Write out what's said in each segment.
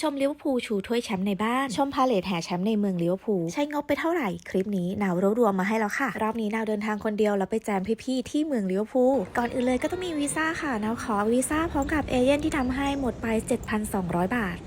ชมลิเวอร์พูลชูถ้วยแชมป์ในบ้าน ชมพาเลทแห่แชมป์ในเมืองลิเวอร์พูลใช้งบไปเท่าไหร่คลิปนี้นาวรวบรวมมาให้แล้วค่ะ รอบนี้นาวเดินทางคนเดียวแล้วไปแจมพี่ๆที่เมืองลิเวอร์พูลก่อนอื่นเลยก็ต้องมีวีซ่าค่ะนาวขอวีซ่าพร้อมกับเอเย่นที่ทำให้หมดไป 7,200 บาท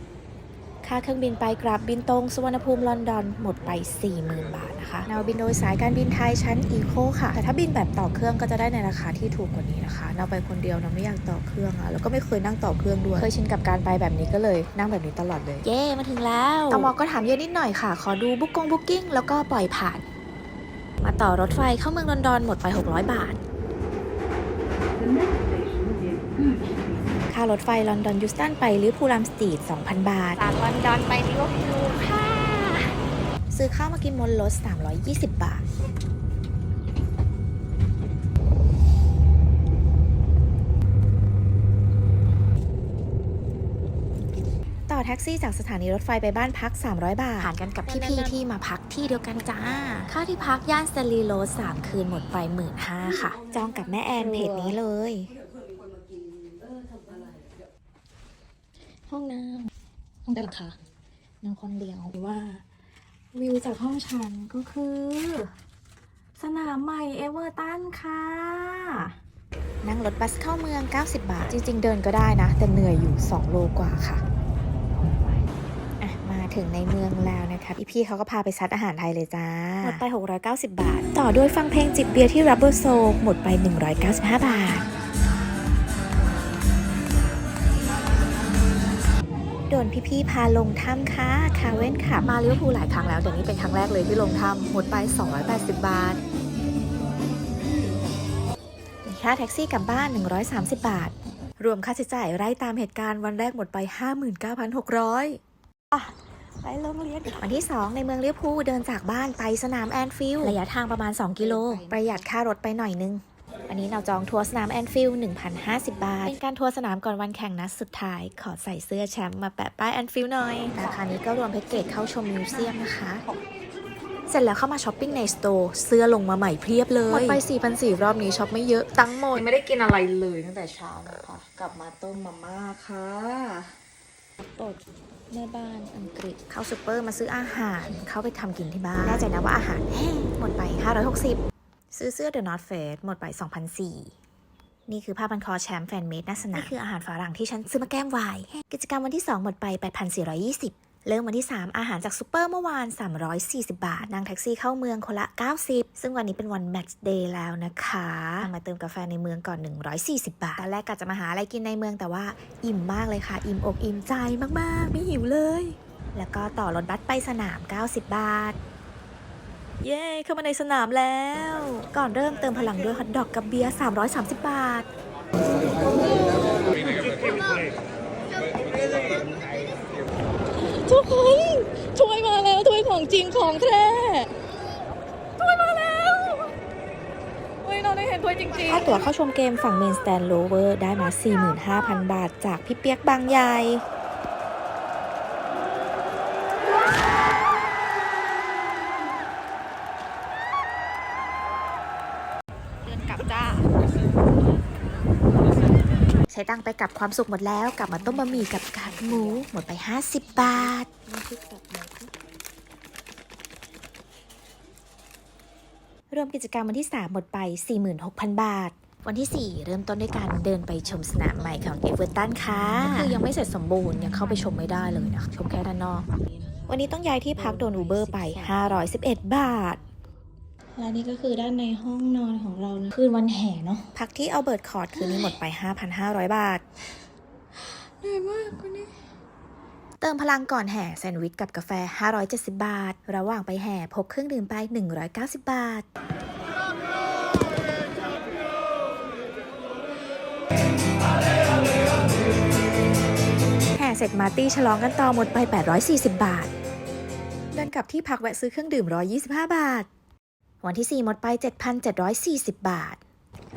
ค่าเครื่องบินไปกลับบินตรงสุวรรณภูมิลอนดอนหมดไป 40,000 บาทนะคะนาวบินโดยสายการบินไทยชั้นอีโคค่ะ แต่ถ้าบินแบบต่อเครื่องก็จะได้ในราคาที่ถูกกว่านี้นะคะนาวไปคนเดียวนาวไม่อยากต่อเครื่องอะแล้วก็ไม่เคยนั่งต่อเครื่องด้วย เคยชินกับการไปแบบนี้ก็เลยนั่งแบบนี้ตลอดเลย เย่มาถึงแล้วตมก็ถามเยอะนิดหน่อยค่ะ ขอดูบุ๊กกงบุ๊กกิ้งแล้วก็ปล่อยผ่าน มาต่อรถไฟเข้าเมืองลอนดอนหมดไป 600 บาท ค่ารถไฟลอนดอนยูสตันไปลิเวอร์พูลลัมสตรีท2,000 บาท จากลอนดอนไปลิเวอร์พูลค่ะ ซื้อข้าวมากินบนรถ 320 บาทต่อแท็กซี่จากสถานีรถไฟไปบ้านพัก 300 บาท ผ่านกันกับพี่ๆที่มาพักที่เดียวกันจ้า ค่าที่พักย่านสเตอรีโรสสามคืนหมดไป1 5ื่นค่ะ จองกับแม่แอนเพจนี้เลย ห้องน้ำห้องแต่หลังคานั่งคนเดียวว่า วิวจากห้องฉันก็คือ สนามใหม่เอเวอร์ตันค่ะ นั่งรถบัสเข้าเมือง 90 บาท จริง ๆ เดินก็ได้นะ แต่เหนื่อยอยู่ 2 โลกว่าค่ะอะมาถึงในเมืองแล้วนะคะพี่ๆเขาก็พาไปซัดอาหารไทยเลยจ้า หมดไป 690 บาท ต่อด้วยฟังเพลงจิบเบียร์ที่ Rubber Soul หมดไป 195 บาท นพี่ๆพาลงถ้ำค่ะคาเว่นค่ะ มาลิเวอร์พูลหลายครั้งแล้วเดี๋ยวนี้เป็นครั้งแรกเลยที่ลงถ้ำหมดไป 280 บาทค่าแท็กซี่กลับบ้าน 130 บาท รวมค่าใช้จ่ายไล่ตามเหตุการณ์วันแรกหมดไป 59,600อะไปโรงเรียนวันที่ 2 ในเมืองลิเวอร์พูลเดินจากบ้านไปสนามแอนฟิลด์ระยะทางประมาณ 2 กิโล ประหยัดค่ารถไปหน่อยนึง อันนี้เราจองทัวร์สนามแอนฟิลด์1,050 บาท เป็นการทัวร์สนามก่อนวันแข่งนัดสุดท้าย ขอใส่เสื้อแชมป์มาแปะป้ายแอนฟิลด์หน่อย ราคานี้ก็รวมแพ็กเกจเข้าชมมิวเซียมนะคะ เสร็จแล้วเข้ามาช้อปปิ้งในสโตร์เสื้อลงมาใหม่เพียบเลย หมดไป4,400รอบนี้ช็อปไม่เยอะ ตังค์หมดยังไม่ได้กินอะไรเลยตั้งแต่เช้านะคะกลับมาต้มมาม่าค่ะปดแม่บ้านอังกฤษเข้าซูเปอร์มาซื้ออาหาร เข้าไปทำกินที่บ้านแน่ใจนะว่าอาหารแห้งหมดไป 560 ซื้อเสื้อ The North Face หมดไป2,400นี่คือผ้าพันคอแชมป์แฟนเมดน้าสนามนี่คืออาหารฝรั่งที่ฉันซื้อมาแก้มวาย กิจกรรมวันที่ 2 หมดไป 8,420 เริ่มวันที่ 3 อาหารจากซูเปอร์เมื่อวาน 340 บาท นั่งแท็กซี่เข้าเมืองคนละ 90 ซึ่งวันนี้เป็นวันแมตช์เดย์แล้วนะคะ มาเติมกาแฟในเมืองก่อน 140 บาท ตอนแรกกะจะมาหาอะไรกินในเมืองแต่ว่าอิ่มมากเลยค่ะ อิ่มอกอิ่มใจมากๆ ไม่หิวเลย แล้วก็ต่อรถบัสไปสนาม 90 บาท เย้ เข้ามาในสนามแล้ว ก่อนเริ่มเติมพลังด้วยฮอทดอกกับเบียร์330 บาท ทุกคนถ้วยมาแล้วถ้วยของจริงของแท้ถ้วยมาแล้วเฮ้ยเราได้เห็นถ้วยจริงค่าตั๋วเข้าชมเกมฝั่งเมนสแตนโลเวอร์ได้มา 45,000 บาท จากพี่เปียกบางใหญ่ ช้ตังค์ไปกับความสุขหมดแล้ว กลับมาต้มบะหมี่กับกากหมู หมดไป 50 บาท รวมกิจกรรมวันที่ 3 หมดไป 46,000 บาทวันที่ 4 เริ่มต้นด้วยการเดินไปชมสนามใหม่ของเอเวอร์ตันค่ะก็คือยังไม่เสร็จสมบูรณ์ ยังเข้าไปชมไม่ได้เลยนะ ชมแค่ด้านนอก วันนี้ต้องย้ายที่พักโดนอูเบอร์ไป 511 บาทๆ และนี่ก็คือด้านในห้องนอนของเรานะคืนวันแห่เนาะพักที่เอาเบิร์ตคอร์ดคืนนี้หมดไป 5,500 บาทเหนื่อยมากวันนี้เติมพลังก่อนแห่แซนด์วิชกับกาแฟ 570 บาท ระหว่างไปแห่พกเครื่องดื่มไป 190 บาทแห่เสร็จมาร์ตี้ฉลองกันต่อหมดไป 840 บาท เดินกลับที่พักแวะซื้อเครื่องดื่ม 125 บาท วันที่ 4 หมดไป 7,740 บาท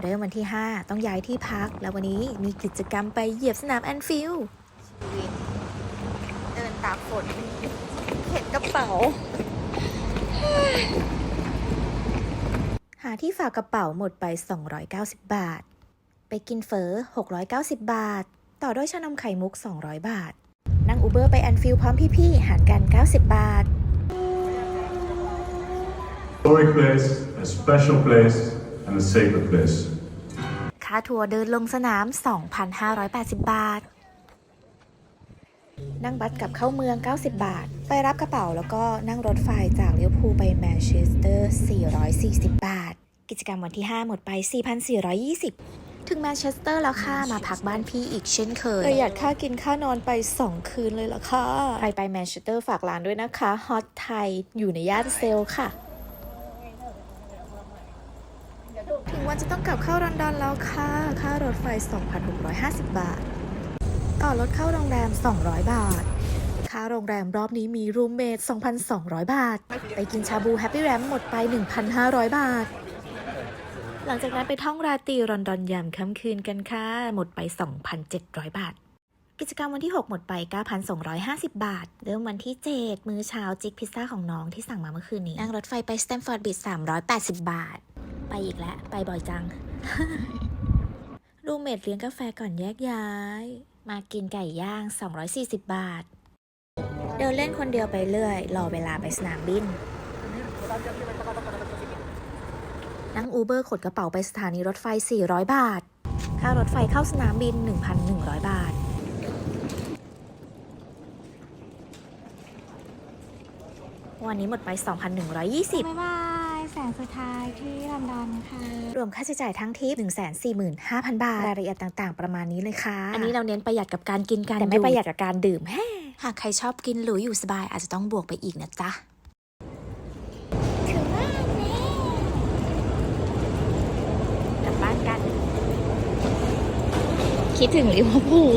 เริ่มวันที่ 5 ต้องย้ายที่พัก แล้ววันนี้มีกิจกรรมไปเหยียบสนามแอนฟิลด์เดินตากฝนเห็นกระเป๋า หาที่ฝากกระเป๋าหมดไป 290 บาท ไปกินเฟอ690 บาท ต่อด้วยชานมไข่มุก 200 บาท นั่งอูเบอร์ไปแอนฟิลพร้อมพี่ๆ หารกัน 90 บาท historic place, a special place, and a sacred place. ค่าทัวร์เดินลงสนาม 2,580 บาท นั่งบัสกลับเข้าเมือง 90 บาท ไปรับกระเป๋าแล้วก็นั่งรถไฟจากลิเวอร์พูลไปแมนเชสเตอร์ 440 บาท กิจกรรมวันที่ 5 หมดไป 4,420 ถึงแมนเชสเตอร์แล้วค่ะ มาพักบ้านพี่อีกเช่นเคยประหยัดค่ากินค่านอนไป 2 คืนเลยละค่ะ ใครไปแมนเชสเตอร์ฝากร้านด้วยนะคะ ฮอตไทยอยู่ในย่านเซลล์ค่ะ ถึง วันจะต้องกลับเข้าลอนดอนแล้วค่ะ ค่ารถไฟ 2,650 บาท ต่อรถเข้าโรงแรม 200 บาท ค่าโรงแรมรอบนี้มีรูมเมท2,200 บาท ไปกินชาบูแฮปปี้แรมหมดไป 1,500 บาท หลังจากนั้นไปท่องราตรีลอนดอนยามค่ำคืนกันค่ะ หมดไป 2,700 บาทกิจกรรมวันที่ 6 หมดไป 9,250 บาท เริ่มวันที่ 7 มื้อเช้าจิกพิซซ่าของน้องที่สั่งมาเมื่อคืนนี้ นั่งรถไฟไปสแตมฟอร์ดบิด380 บาท ไปอีกแล้วไปบ่อยจัง รูเมทเลี้ยงกาแฟก่อนแยกย้าย มากินไก่ย่าง 240 บาท เดินเล่นคนเดียวไปเรื่อย รอเวลาไปสนามบิน นั่งอูเบอร์ขนกระเป๋าไปสถานีรถไฟ 400 บาท ค่ารถไฟเข้าสนามบิน 1,100 บาทวันนี้หมดไป 2,120 บ๊ายบาย แสงสุดท้ายที่ลอนดอนค่ะ รวมค่าใช้จ่ายทั้งทริป145,000 บาท รายละเอียดต่างๆ ประมาณนี้เลยค่ะ อันนี้เราเน้นประหยัดกับการกินกันแต่ไม่ประหยัดกับการดื่มแฮ่หากใครชอบกินหรูอยู่สบายอาจจะต้องบวกไปอีกนะจ๊ะถึงบ้านแล้วกลับบ้านกัน คิดถึงลิเวอร์พูล